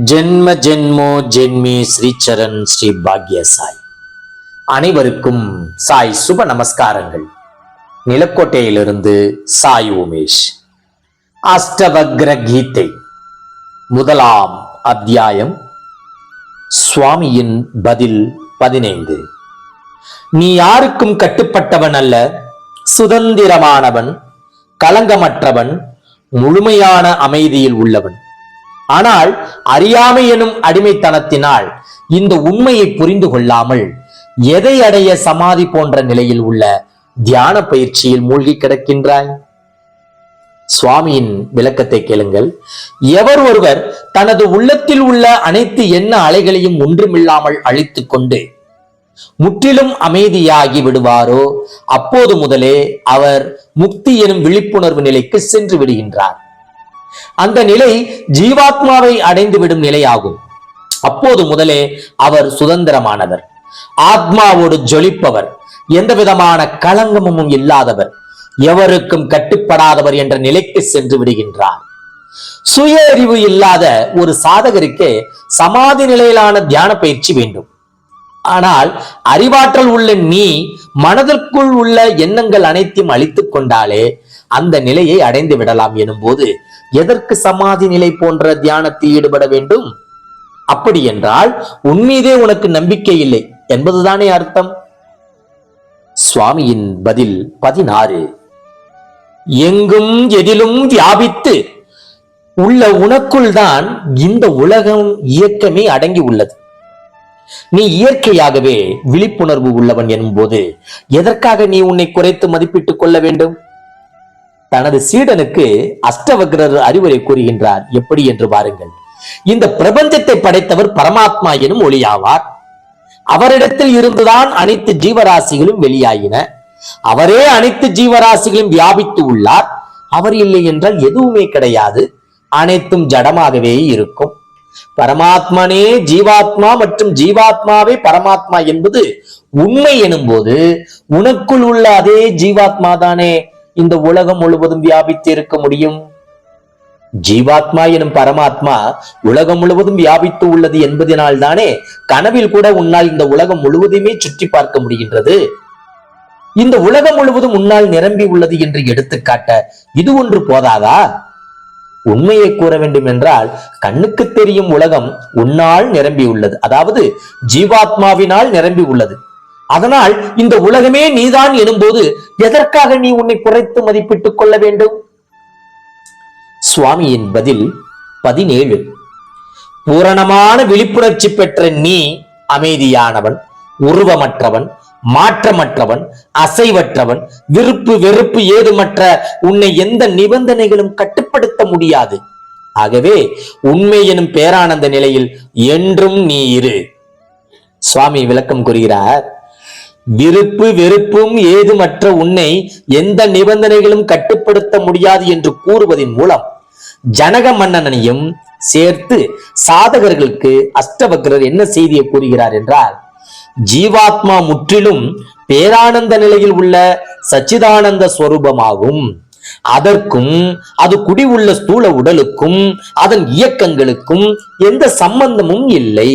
ஜென்ம ஜென்மோ ஜென்மி ஸ்ரீச்சரண் ஸ்ரீ பாக்ய சாய் அனைவருக்கும் சாய் சுப நமஸ்காரங்கள். நிலக்கோட்டையிலிருந்து சாய் உமேஷ். அஷ்டவக்ர கீதை. முதலாம் அத்தியாயம். சுவாமியின் பதில் பதினைந்து. நீ யாருக்கும் கட்டுப்பட்டவன் அல்ல. சுதந்திரமானவன் களங்கமற்றவன் முழுமையான அமைதியில் உள்ளவன். ஆனால் அறியாமை எனும் அடிமைத்தனத்தினால் இந்த உண்மையை புரிந்து கொள்ளாமல் எதை அடைய சமாதி போன்ற நிலையில் உள்ள தியான பயிற்சியில் மூழ்கி கிடக்கின்றாய்? சுவாமியின் விளக்கத்தை கேளுங்கள். எவர் ஒருவர் தனது உள்ளத்தில் உள்ள அனைத்து எண்ண அலைகளையும் ஒன்றுமில்லாமல் அழித்துக் கொண்டு முற்றிலும் அமைதியாகி விடுவாரோ அப்போது முதலே அவர் முக்தி எனும் விழிப்புணர்வு நிலைக்கு சென்று விடுகின்றார். அந்த நிலை ஜீவாத்மாவை அடைந்துவிடும் நிலையாகும். அப்போது முதலே அவர் சுதந்திரமானவர். ஆத்மாவோடு ஜொலிப்பவர். எந்த விதமான களங்கமும் இல்லாதவர். எவருக்கும் கட்டுப்படாதவர் என்ற நிலைக்கு சென்று விடுகின்றார். சுய அறிவு இல்லாத ஒரு சாதகருக்கு சமாதி நிலையிலான தியான பயிற்சி வேண்டும். ஆனால் அறிவாற்றல் உள்ள நீ மனதிற்குள் உள்ள எண்ணங்கள் அனைத்தையும் அழித்துக் கொண்டாலே அந்த நிலையை அடைந்து விடலாம் எனும்போது எதற்கு சமாதி நிலை போன்ற தியானத்தில் ஈடுபட வேண்டும்? அப்படி என்றால் உன்மீதே உனக்கு நம்பிக்கை இல்லை என்பதுதானே அர்த்தம்? சுவாமியின் பதில் பதினாறு. எங்கும் எதிலும் வியாபித்து உள்ள உனக்குள் தான் இந்த உலகம் இயக்கமே அடங்கி உள்ளது. நீ இயற்கையாகவே விழிப்புணர்வு உள்ளவன் எனும்போது எதற்காக நீ உன்னை குறைத்து மதிப்பிட்டுக் கொள்ள வேண்டும்? தனது சீடனுக்கு அஷ்டவக்ரர் அறிவுரை கூறுகின்றார். எப்படி என்று பாருங்கள். இந்த பிரபஞ்சத்தை படைத்தவர் பரமாத்மா எனும் ஒளியாவார். அவரிடத்தில் இருந்துதான் அனைத்து ஜீவராசிகளும் வெளியாயின. அவரே அனைத்து ஜீவராசிகளும் வியாபித்து உள்ளார். அவர் இல்லை என்றால் எதுவுமே கிடையாது. அனைத்தும் ஜடமாகவே இருக்கும். பரமாத்மனே ஜீவாத்மா மற்றும் ஜீவாத்மாவே பரமாத்மா என்பது உண்மை எனும்போது உனக்குள் உள்ள அதே ஜீவாத்மா தானே இந்த உலகம் முழுவதும் வியாபித்து இருக்க முடியும்? ஜீவாத்மா எனும் பரமாத்மா உலகம் முழுவதும் வியாபித்து உள்ளது என்பதனால் தானே கனவில் கூட உன்னால் இந்த உலகம் முழுவதுமே சுற்றி பார்க்க முடிகின்றது. இந்த உலகம் முழுவதும் உன்னால் நிரம்பி உள்ளது என்று எடுத்துக்காட்ட இது ஒன்று போதாதா? உண்மையை கூற வேண்டும் என்றால் கண்ணுக்கு தெரியும் உலகம் உன்னால் நிரம்பி உள்ளது. அதாவது ஜீவாத்மாவினால் நிரம்பி உள்ளது. அதனால் இந்த உலகமே நீதான் எனும்போது எதற்காக நீ உன்னை குறைத்து மதிப்பிட்டுக் கொள்ள வேண்டும்? சுவாமியின் பதில் பதினேழு. பூரணமான விழிப்புணர்ச்சி பெற்ற நீ அமைதியானவன் உருவமற்றவன் மாற்றமற்றவன் அசைவற்றவன் விருப்பு வெறுப்பு ஏதுமற்ற உன்னை எந்த நிபந்தனைகளும் கட்டுப்படுத்த முடியாது. ஆகவே உண்மை எனும் பேரானந்த நிலையில் என்றும் நீ இரு. சுவாமி விளக்கம் கூறுகிறார் விருப்பு வெறுப்பும் ஏதுமற்ற உன்னை எந்த நிபந்தனைகளும் கட்டுப்படுத்த முடியாது என்று கூறுவதன் மூலம் ஜனக மன்னனையும் சேர்த்து சாதகர்களுக்கு அஷ்டவக்ரர் என்ன செய்தியை கூறுகிறார் என்றால் ஜீவாத்மா முற்றிலும் பேரானந்த நிலையில் உள்ள சச்சிதானந்த ஸ்வரூபமாகும். அதற்கும் அது குடி உள்ள ஸ்தூல உடலுக்கும் அதன் இயக்கங்களுக்கும் எந்த சம்பந்தமும் இல்லை.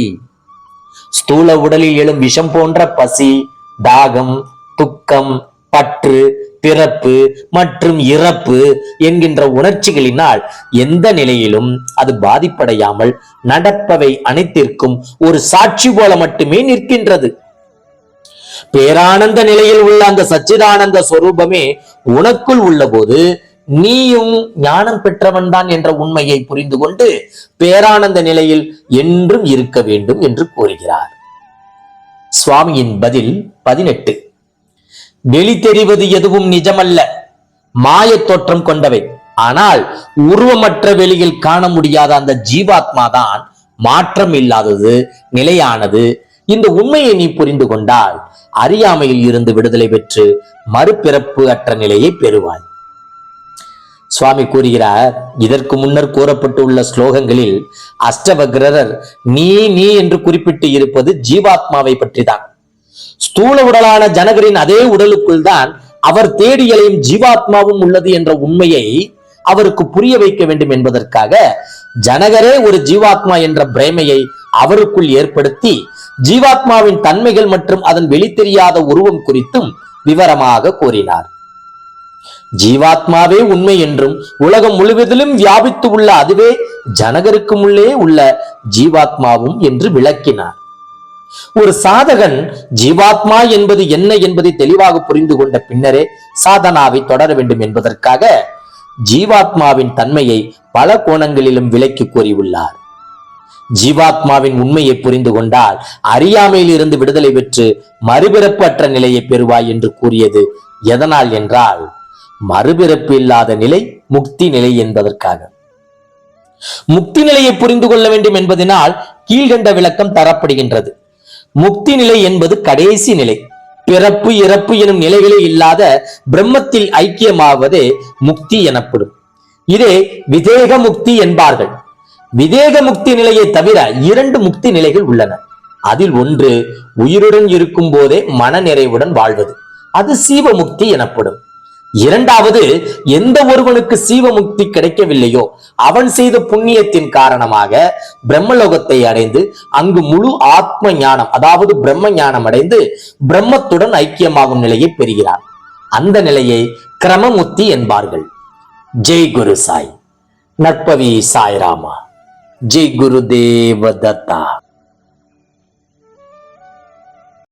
ஸ்தூல உடலில் எழும் விஷம் போன்ற பசி தாகம் துக்கம் பற்று பிறப்பு மற்றும் இறப்பு என்கின்ற உணர்ச்சிகளினால் எந்த நிலையிலும் அது பாதிப்படையாமல் நடப்பவை அனைத்திற்கும் ஒரு சாட்சி போல மட்டுமே நிற்கின்றது. பேரானந்த நிலையில் உள்ள அந்த சச்சிதானந்த சொரூபமே உனக்குள் உள்ளபோது நீயும் ஞானம் பெற்றவன் தான் என்ற உண்மையை புரிந்து கொண்டு பேரானந்த நிலையில் என்றும் இருக்க வேண்டும் என்று கூறுகிறார். சுவாமியின் பதில் பதினெட்டு. வெளி தெரிவது எதுவும் நிஜமல்ல. மாயத் தோற்றம் கொண்டவை. ஆனால் உருவமற்ற வெளியில் காண முடியாத அந்த ஜீவாத்மா தான் மாற்றம் இல்லாதது நிலையானது. இந்த உண்மையை நீ புரிந்து கொண்டால் அறியாமையில் இருந்து விடுதலை பெற்று மறுபிறப்பு அற்ற நிலையை பெறுவாய். சுவாமி கூறுகிறார் இதற்கு முன்னர் கூறப்பட்டுள்ள ஸ்லோகங்களில் அஷ்டவக்ரர் நீ நீ என்று குறிப்பிட்டு இருப்பது ஜீவாத்மாவை பற்றிதான். ஸ்தூல உடலான ஜனகரின் அதே உடலுக்குள் தான் அவர் தேடியலையும் ஜீவாத்மாவும் உள்ளது என்ற உண்மையை அவருக்கு புரிய வைக்க வேண்டும் என்பதற்காக ஜனகரே ஒரு ஜீவாத்மா என்ற பிரேமையை அவருக்குள் ஏற்படுத்தி ஜீவாத்மாவின் தன்மைகள் மற்றும் அதன் வெளித்தெரியாத உருவம் குறித்தும் விவரமாக கூறினார். ஜீவாத்மாவே உண்மை என்றும் உலகம் முழுவதிலும் வியாபித்து உள்ள அதுவே ஜனகருக்கும் உள்ளே உள்ள ஜீவாத்மாவும் என்று விளக்கினார். ஒரு சாதகன் ஜீவாத்மா என்பது என்ன என்பதை தெளிவாக புரிந்து கொண்ட பின்னரே சாதனாவை தொடர வேண்டும் என்பதற்காக ஜீவாத்மாவின் தன்மையை பல கோணங்களிலும் விளக்கி கூறியுள்ளார். ஜீவாத்மாவின் உண்மையை புரிந்து கொண்டால் அறியாமையில் இருந்து விடுதலை பெற்று மறுபிறப்பு அற்ற நிலையை பெறுவாய் என்று கூறியது எதனால் என்றால் மறுபிறப்பு இல்லாத நிலை முக்தி நிலை என்பதற்காக. முக்தி நிலையை புரிந்து கொள்ள வேண்டும் என்பதனால் கீழ்கண்ட விளக்கம் தரப்படுகின்றது. முக்தி நிலை என்பது கடைசி நிலை. பிறப்பு இறப்பு எனும் நிலைகளே இல்லாத பிரம்மத்தில் ஐக்கியமாவதே முக்தி எனப்படும். இதே விதேக முக்தி என்பார்கள். விதேக முக்தி நிலையை தவிர இரண்டு முக்தி நிலைகள் உள்ளன. அதில் ஒன்று உயிருடன் இருக்கும் போதே மனநிறைவுடன் வாழ்வது. அது சீவ முக்தி எனப்படும். இரண்டாவது எந்த ஒருவனுக்கு சீவமுக்தி கிடைக்கவில்லையோ அவன் செய்த புண்ணியத்தின் காரணமாக பிரம்மலோகத்தை அடைந்து அங்கு முழு ஆத்ம ஞானம் அதாவது பிரம்ம ஞானம் அடைந்து பிரம்மத்துடன் ஐக்கியமாகும் நிலையை பெறுகிறான். அந்த நிலையை கிரமமுக்தி என்பார்கள். ஜெய் குரு சாய். நட்பவி சாய்ராமா. ஜெய் குரு தேவதத்தா.